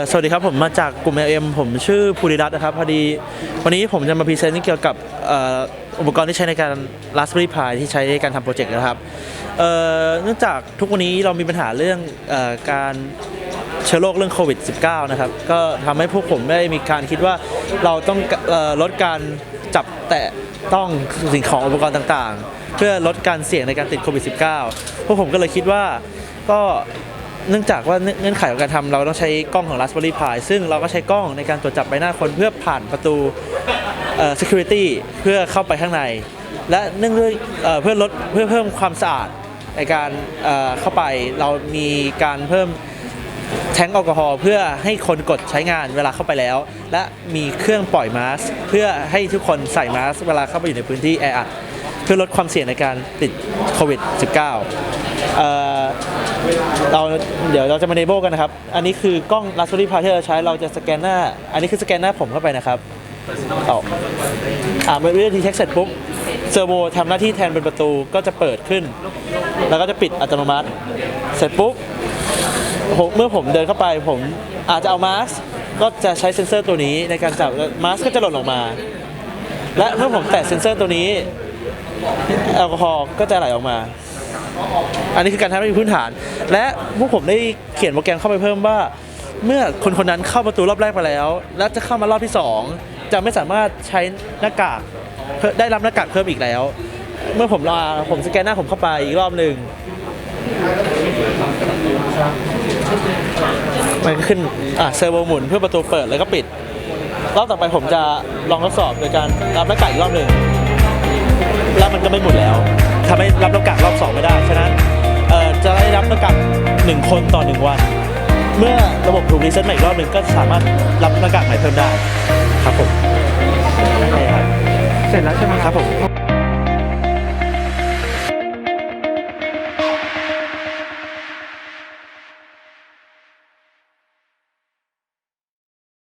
สวัสดีครับผมมาจากกลุ่ม LM ผมชื่อภูริรัตน์นะครับพอดีวันนี้ผมจะมาพรีเซนต์เกี่ยวกับอุปกรณ์ที่ใช้ในการ Raspberry Pi ที่ใช้ในการทำโปรเจกต์นะครับเนื่องจากทุกวันนี้เรามีปัญหาเรื่องอการเชื้อโรคเรื่องโควิด -19 นะครับก็ทำให้พวกผมได้มีการคิดว่าเราต้องอลดการจับแตะต้องสิ่งของอุปกรณ์ต่างๆ เพื่อลดการเสี่ยงในการติดโควิด -19 พวกผมก็เลยคิดว่าก็ เนื่องจากว่าเงื่อนไขของการทำเราต้องใช้กล้องของ Raspberry Pi ซึ่งเราก็ใช้กล้องในการตรวจจับใบหน้าคนเพื่อผ่านประตูเอ่อ security เพื่อเข้าไปข้างใน และเนื่องด้วยเอ่อเพื่อลดเพื่อเพิ่มความสะอาดในการเอ่อเข้าไปเรามีการเพิ่มแทงแอลกอฮอล์เพื่อให้คนกดใช้งานเวลาเข้าไปแล้ว และมีเครื่องปล่อยมาสเพื่อให้ทุกคนใส่มาสก์เวลาเข้าไปอยู่ในพื้นที่แออัดเพื่อลดความเสี่ยงในการติดโควิด -19 เอ่อ เราเดี๋ยวเราจะมาเนโบกันนะครับ อันนี้คือกล้อง Raspberry Pi ที่เราใช้เราจะสแกนหน้า อันนี้คือสแกนหน้าผมเข้าไปนะครับเอาอ่าเมื่อวิธีเช็คเสร็จปุ๊บเซอร์โวทำหน้าที่แทนเป็นประตูก็จะเปิดขึ้น แล้วก็จะปิดอัตโนมัติ เสร็จปุ๊บผมเมื่อผมเดินเข้าไปผมอาจจะเอามาสก็จะใช้เซ็นเซอร์ตัวนี้ในการจับมาสก็จะหล่นลงมา และเมื่อผมแตะเซ็นเซอร์ตัวนี้แอลกอฮอล์ก็จะไหลออกมา อันนี้คือการทำให้มีพื้นฐาน และพวกผมได้เขียนโปรแกรมเข้าไปเพิ่มว่า เมื่อคนคนนั้นเข้าประตูรอบแรกไปแล้ว แล้วจะเข้ามารอบที่ 2 จะไม่สามารถใช้หน้ากากเพิ่มได้รับหน้ากากเพิ่มอีกแล้ว เมื่อผมรอผมสแกนหน้าผมเข้าไปอีกรอบหนึ่งมันขึ้นอะเซอร์โวหมุนเพื่อประตูเปิดแล้วก็ปิด รอบต่อไปผมจะลองทดสอบโดยการรับหน้ากากอีกรอบหนึ่งแล้วมันก็ไม่หมุนแล้ว ทำให้รับหน้ากากรอบสองไม่ได้ ฉะนั้นเอ่อจะได้รับหน้ากากหนึ่งคนต่อหนึ่งวัน เมื่อระบบถูกรีเซ็ตใหม่อีกรอบหนึ่งก็สามารถรับหน้ากากใหม่เพิ่มได้ครับผมโอเคครับเสร็จแล้วใช่ไหมครับผม